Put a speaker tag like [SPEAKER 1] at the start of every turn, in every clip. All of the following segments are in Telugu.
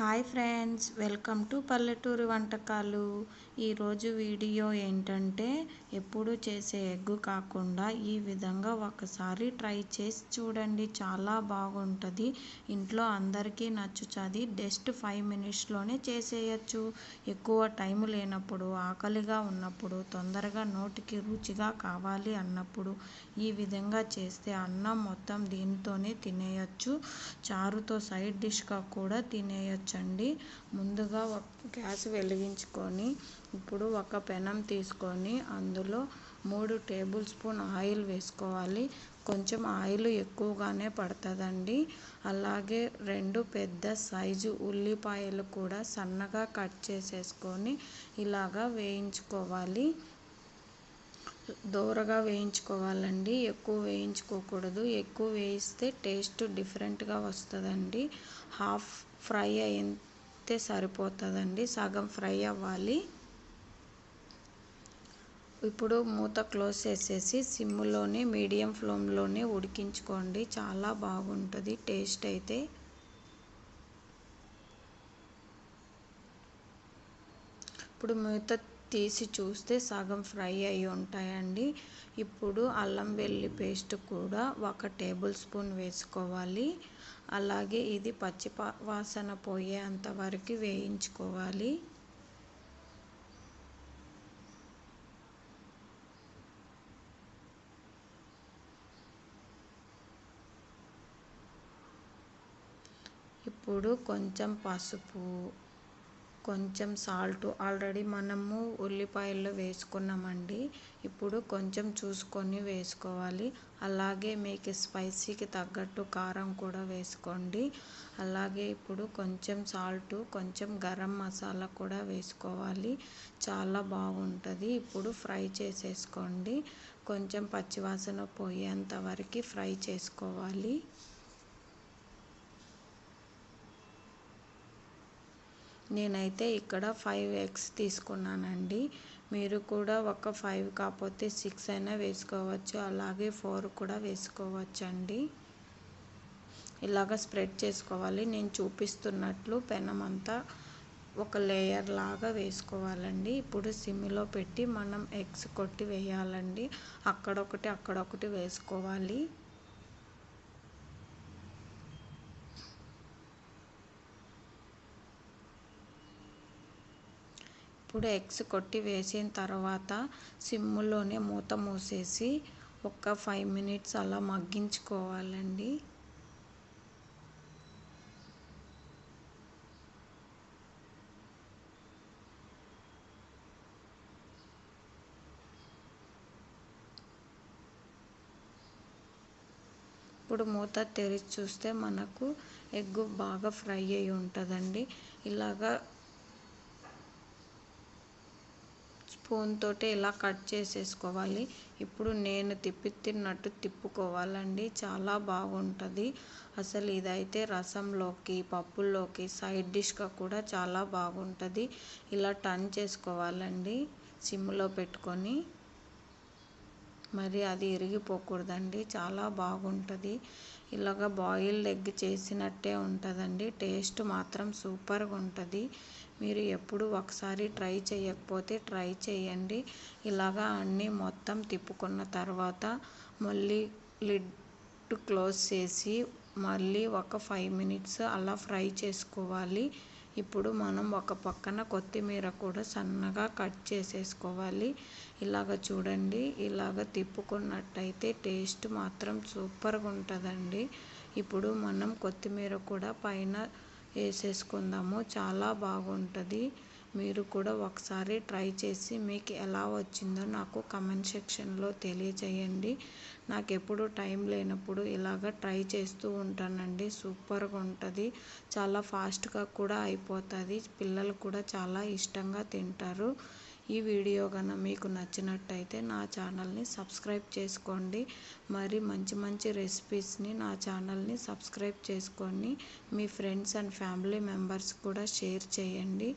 [SPEAKER 1] హాయ్ ఫ్రెండ్స్ వెల్కమ్ టు పల్లెటూరు వంటకాలు. ఈరోజు వీడియో ఏంటంటే ఎప్పుడు చేసే ఎగ్గు కాకుండా ఈ విధంగా ఒకసారి ట్రై చేసి చూడండి. చాలా బాగుంటుంది. ఇంట్లో అందరికీ నచ్చుతుంది. జస్ట్ ఫైవ్ మినిట్స్లోనే చేసేయచ్చు. ఎక్కువ టైం లేనప్పుడు ఆకలిగా ఉన్నప్పుడు తొందరగా నోటికి రుచిగా కావాలి అన్నప్పుడు ఈ విధంగా చేస్తే అన్నం మొత్తం దీనితోనే తినేయచ్చు. చారుతో సైడ్ డిష్గా కూడా తినేయచ్చండి. ముందుగా గ్యాస్ వెలిగించుకొని ఇప్పుడు ఒక పెనం తీసుకొని అందులో మూడు టేబుల్ స్పూన్ ఆయిల్ వేసుకోవాలి. కొంచెం ఆయిల్ ఎక్కువగానే పడుతుందండి. అలాగే రెండు పెద్ద సైజు ఉల్లిపాయలు కూడా సన్నగా కట్ చేసేసుకొని ఇలాగా వేయించుకోవాలి. దోరగా వేయించుకోవాలండి. ఎక్కువ వేయించుకోకూడదు. ఎక్కువ వేయిస్తే టేస్ట్ డిఫరెంట్గా వస్తుందండి. హాఫ్ ఫ్రై అయితే సరిపోతుందండి. సగం ఫ్రై అవ్వాలి. ఇప్పుడు మూత క్లోజ్ చేసేసి సిమ్లోనే మీడియం ఫ్లేమ్లోనే ఉడికించుకోండి. చాలా బాగుంటుంది. టేస్ట్ అయితే. ఇప్పుడు మూత తీసి చూస్తే సగం ఫ్రై అయి ఉంటాయండి. ఇప్పుడు అల్లం వెల్లి పేస్ట్ కూడా ఒక టేబుల్ స్పూన్ వేసుకోవాలి. అలాగే ఇది పచ్చి వాసన పోయేంత వరకు వేయించుకోవాలి. ఇప్పుడు కొంచెం పసుపు కొంచెం సాల్ట్. ఆల్రెడీ మనము ఉల్లిపాయల్లో వేసుకున్నామండి. ఇప్పుడు కొంచెం చూసుకొని వేసుకోవాలి. అలాగే మీకు స్పైసీకి తగ్గట్టు కారం కూడా వేసుకోండి. అలాగే ఇప్పుడు కొంచెం సాల్ట్ కొంచెం గరం మసాలా కూడా వేసుకోవాలి. చాలా బాగుంటుంది. ఇప్పుడు ఫ్రై చేసేసుకోండి. కొంచెం పచ్చివాసన పోయేంత వరకు ఫ్రై చేసుకోవాలి. నేనైతే ఇక్కడ ఫైవ్ ఎగ్స్ తీసుకున్నానండి. మీరు కూడా ఒక ఫైవ్ కాకపోతే సిక్స్ అయినా వేసుకోవచ్చు. అలాగే ఫోర్ కూడా వేసుకోవచ్చు అండి ఇలాగ స్ప్రెడ్ చేసుకోవాలి. నేను చూపిస్తున్నట్లు పెనం అంతా ఒక లేయర్ లాగా వేసుకోవాలండి. ఇప్పుడు సిమ్లో పెట్టి మనం ఎగ్స్ కొట్టి వేయాలండి. అక్కడొకటి అక్కడొకటి వేసుకోవాలి. ఇప్పుడు ఎగ్స్ కొట్టి వేసిన తర్వాత సిమ్లోనే మూత మూసేసి ఒక ఫైవ్ మినిట్స్ అలా మగ్గించుకోవాలండి. ఇప్పుడు మూత తెరిచి చూస్తే మనకు ఎగ్ బాగా ఫ్రై అయి ఉంటుందండి. ఇలాగా స్పూన్ తోటి ఇలా కట్ చేసేసుకోవాలి? ఇప్పుడు నేను తిప్పి తిన్నట్టు తిప్పుకోవాలండి. చాలా బాగుంటుంది. అసలు ఇదైతే రసంలోకి పప్పుల్లోకి సైడ్ డిష్గా కూడా చాలా బాగుంటుంది. ఇలా టర్న్ చేసుకోవాలండి. సిమ్లో పెట్టుకొని. మరి అది ఇరిగిపోకూడదండి. చాలా బాగుంటుంది. ఇలాగ బాయిల్డ్ ఎగ్ చేసినట్టే ఉంటుందండి. టేస్ట్ మాత్రం సూపర్గా ఉంటుంది మీరు ఎప్పుడు ఒకసారి ట్రై చేయకపోతే ట్రై చేయండి. ఇలాగా అన్నీ మొత్తం తిప్పుకున్న తర్వాత మళ్ళీ లిడ్ క్లోజ్ చేసి మళ్ళీ ఒక ఫైవ్ మినిట్స్ అలా ఫ్రై చేసుకోవాలి. ఇప్పుడు మనం ఒక పక్కన కొత్తిమీర కూడా సన్నగా కట్ చేసేసుకోవాలి. ఇలాగ చూడండి ఇలాగ తిప్పుకున్నట్టయితే టేస్ట్ మాత్రం సూపర్గా ఉంటుందండి. ఇప్పుడు మనం కొత్తిమీర కూడా పైన వేసేసుకుందాము చాలా బాగుంటుంది. మీరు కూడా ఒకసారి ట్రై చేసి మీకు ఎలా వచ్చిందో నాకు కమెంట్ సెక్షన్లో తెలియచేయండి నాకు ఎప్పుడు టైం లేనప్పుడు ఇలాగ ట్రై చేస్తూ ఉంటానండి. సూపర్గా ఉంటుంది. చాలా ఫాస్ట్గా కూడా అయిపోతుంది. పిల్లలు కూడా చాలా ఇష్టంగా తింటారు. ఈ వీడియో కనుక మీకు నచ్చినట్టయితే నా ఛానల్ని సబ్స్క్రైబ్ చేసుకోండి. మరి మంచి మంచి రెసిపీస్ని నా ఛానల్ని సబ్స్క్రైబ్ చేసుకొని మీ ఫ్రెండ్స్ అండ్ ఫ్యామిలీ మెంబర్స్ కూడా షేర్ చేయండి.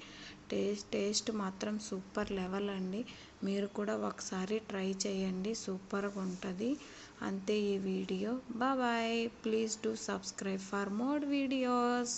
[SPEAKER 1] టేస్ట్ టేస్ట్ మాత్రం సూపర్ లెవెల్ అండి. మీరు కూడా ఒకసారి ట్రై చేయండి. సూపర్గా ఉంటుంది. అంతే ఈ video. Bye. Please do subscribe for more videos.